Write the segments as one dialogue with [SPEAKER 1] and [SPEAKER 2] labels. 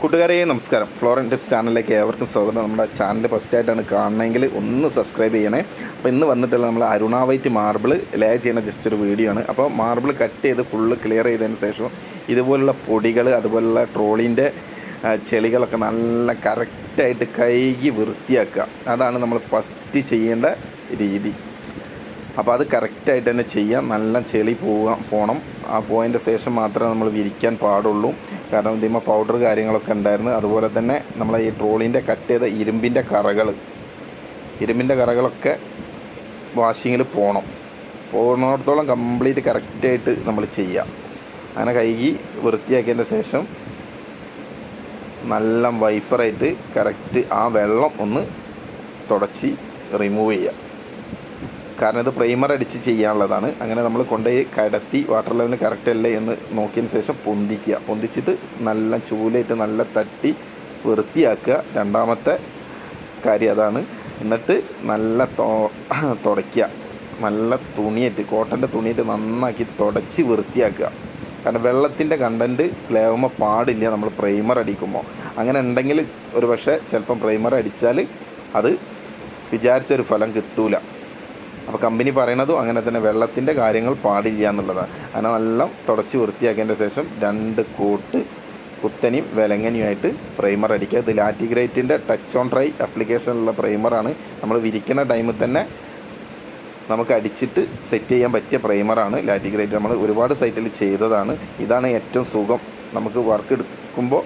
[SPEAKER 1] കൂട്ടുകാരെ നമസ്കാരം. ഫ്ലോറൻ ടിപ്സ് ചാനലിലേക്ക് ഏവർക്കും സ്വാഗതം. നമ്മുടെ ചാനൽ ഫസ്റ്റ് ആയിട്ടാണ് കാണണമെങ്കിൽ ഒന്ന് സബ്സ്ക്രൈബ് ചെയ്യണേ. അപ്പോൾ ഇന്ന് വന്നിട്ടുള്ള നമ്മൾ അരുണ വൈറ്റ് മാർബിൾ ലേ ചെയ്യുന്ന ജസ്റ്റ് ഒരു വീഡിയോ ആണ്. അപ്പോൾ മാർബിൾ കട്ട് ചെയ്ത് ഫുള്ള് ക്ലിയർ ചെയ്തതിന് ശേഷം ഇതുപോലുള്ള പൊടികൾ അതുപോലുള്ള ട്രോളിന്റെ ചെളികളൊക്കെ നല്ല കറക്റ്റായിട്ട് കഴുകി വൃത്തിയാക്കുക. അതാണ് നമ്മൾ ഫസ്റ്റ് ചെയ്യേണ്ട രീതി. അപ്പോൾ അത് കറക്റ്റായിട്ട് തന്നെ ചെയ്യാം. നല്ല ചെളി പോകാൻ പോകണം ആ പോയതിന്റെ ശേഷം മാത്രമേ നമ്മൾ വിരിക്കാൻ പാടുള്ളൂ. കാരണം ഇതിമ പൗഡർ കാര്യങ്ങളൊക്കെ ഉണ്ടായിരുന്നു. അതുപോലെ തന്നെ നമ്മൾ ഈ ട്രോളിന്റെ കട്ട് ചെയ്ത ഇരുമ്പിന്റെ കറകൾ ഇരുമ്പിന്റെ കറകളൊക്കെ വാഷിങ്ങിൽ പോകണം പോകുന്നിടത്തോളം കംപ്ലീറ്റ് കറക്റ്റായിട്ട് നമ്മൾ ചെയ്യാം. അങ്ങനെ കഴുകി വൃത്തിയാക്കിയതിന്റെ ശേഷം നല്ല വൈഫറായിട്ട് കറക്റ്റ് ആ വെള്ളം ഒന്ന് തുടച്ച് റിമൂവ് ചെയ്യുക കാരണം ഇത് പ്രൈമർ അടിച്ച് ചെയ്യാനുള്ളതാണ്. അങ്ങനെ നമ്മൾ കൊണ്ടുപോയി കടത്തി വാട്ടർ ലെവൽ കറക്റ്റ് അല്ലേ എന്ന് നോക്കിയതിന് ശേഷം പൊന്തിക്കുക. പൊന്തിച്ചിട്ട് നല്ല ചൂലയിട്ട് നല്ല തട്ടി വൃത്തിയാക്കുക. രണ്ടാമത്തെ കാര്യം അതാണ്. എന്നിട്ട് നല്ല തുടയ്ക്കുക. നല്ല തുണിയിട്ട് കോട്ടന്റെ തുണിയിട്ട് നന്നാക്കി തുടച്ച് വൃത്തിയാക്കുക. കാരണം വെള്ളത്തിന്റെ കണ്ടന്റ് സ്ലേവമ പാടില്ല നമ്മൾ പ്രൈമർ അടിക്കുമ്പോൾ അങ്ങനെ ഉണ്ടെങ്കിൽ ഒരു പക്ഷേ ചിലപ്പം പ്രൈമർ അടിച്ചാൽ അത് വിചാരിച്ചൊരു ഫലം കിട്ടൂല. അപ്പോൾ കമ്പനി പറയണതും അങ്ങനെ തന്നെ വെള്ളത്തിന്റെ കാര്യങ്ങൾ പാടില്ല എന്നുള്ളതാണ്. അങ്ങനെ നല്ല തുടച്ച് വൃത്തിയാക്കിയതിന്റെ ശേഷം രണ്ട് കോട്ട് കുത്തനിയും വിലങ്ങനിയുമായിട്ട് പ്രൈമർ അടിക്കുക. ഇത് ലാറ്റിഗ്രേറ്റിന്റെ ടച്ച് ഓൺ ഡ്രൈ അപ്ലിക്കേഷനിലുള്ള പ്രൈമറാണ് നമ്മൾ വിരിക്കുന്ന ടൈമിൽ തന്നെ നമുക്ക് അടിച്ചിട്ട് സെറ്റ് ചെയ്യാൻ പറ്റിയ പ്രൈമറാണ് ലാറ്റിഗ്രേറ്റ്. നമ്മൾ ഒരുപാട് സൈറ്റിൽ ചെയ്തതാണ്. ഇതാണ് ഏറ്റവും സുഖം. നമുക്ക് വർക്ക് എടുക്കുമ്പോൾ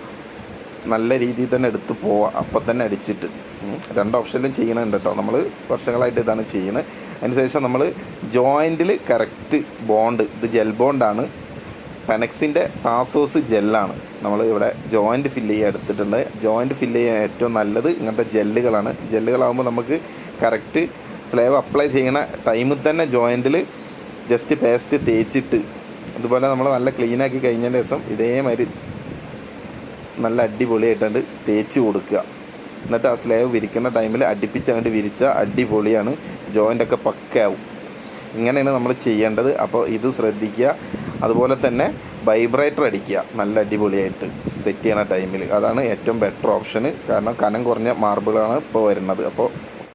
[SPEAKER 1] നല്ല രീതിയിൽ തന്നെ എടുത്ത് പോവാം. അപ്പം തന്നെ അടിച്ചിട്ട്. രണ്ട് ഓപ്ഷനിലും ചെയ്യണുണ്ട് കേട്ടോ നമ്മൾ വർഷങ്ങളായിട്ട് ഇതാണ് ചെയ്യുന്നത് അതിനുശേഷം നമ്മൾ ജോയിന്റിൽ കറക്റ്റ് ബോണ്ട് ഇത് ജെൽ ബോണ്ടാണ് പെനക്സിന്റെ താസോസ് ജെല്ലാണ് നമ്മൾ ഇവിടെ ജോയിന്റ് ഫില്ല് ചെയ്യാൻ എടുത്തിട്ടുണ്ട്. ജോയിന്റ് ഫില്ല് ചെയ്യാൻ ഏറ്റവും നല്ലത് ഇങ്ങനത്തെ ജെല്ലുകളാണ് ജെല്ലുകളാകുമ്പോൾ നമുക്ക് കറക്റ്റ് സ്ലേവ് അപ്ലൈ ചെയ്യണ ടൈമിൽ തന്നെ ജോയിന്റിൽ ജസ്റ്റ് പേസ്റ്റ് തേച്ചിട്ട് അതുപോലെ നമ്മൾ നല്ല ക്ലീനാക്കി കഴിഞ്ഞതിന്റെ ദിവസം ഇതേമാതിരി നല്ല അടിപൊളിയായിട്ടുണ്ട് തേച്ച് കൊടുക്കുക. എന്നിട്ട് ആ സ്ലേവ് വിരിക്കുന്ന ടൈമിൽ അടുപ്പിച്ച് അങ്ങോട്ട് വിരിച്ചാൽ അടിപൊളിയാണ്. ജോയിന്റ് ഒക്കെ പക്കയാവും ഇങ്ങനെയാണ് നമ്മൾ ചെയ്യേണ്ടത്. അപ്പോൾ ഇത് ശ്രദ്ധിക്കുക. അതുപോലെ തന്നെ വൈബ്രേറ്റർ അടിക്കുക. നല്ല അടിപൊളിയായിട്ട് സെറ്റ് ചെയ്യണ ടൈമിൽ അതാണ് ഏറ്റവും ബെറ്റർ ഓപ്ഷന് കാരണം കനം കുറഞ്ഞ മാർബിളാണ് ഇപ്പോൾ വരുന്നത്. അപ്പോൾ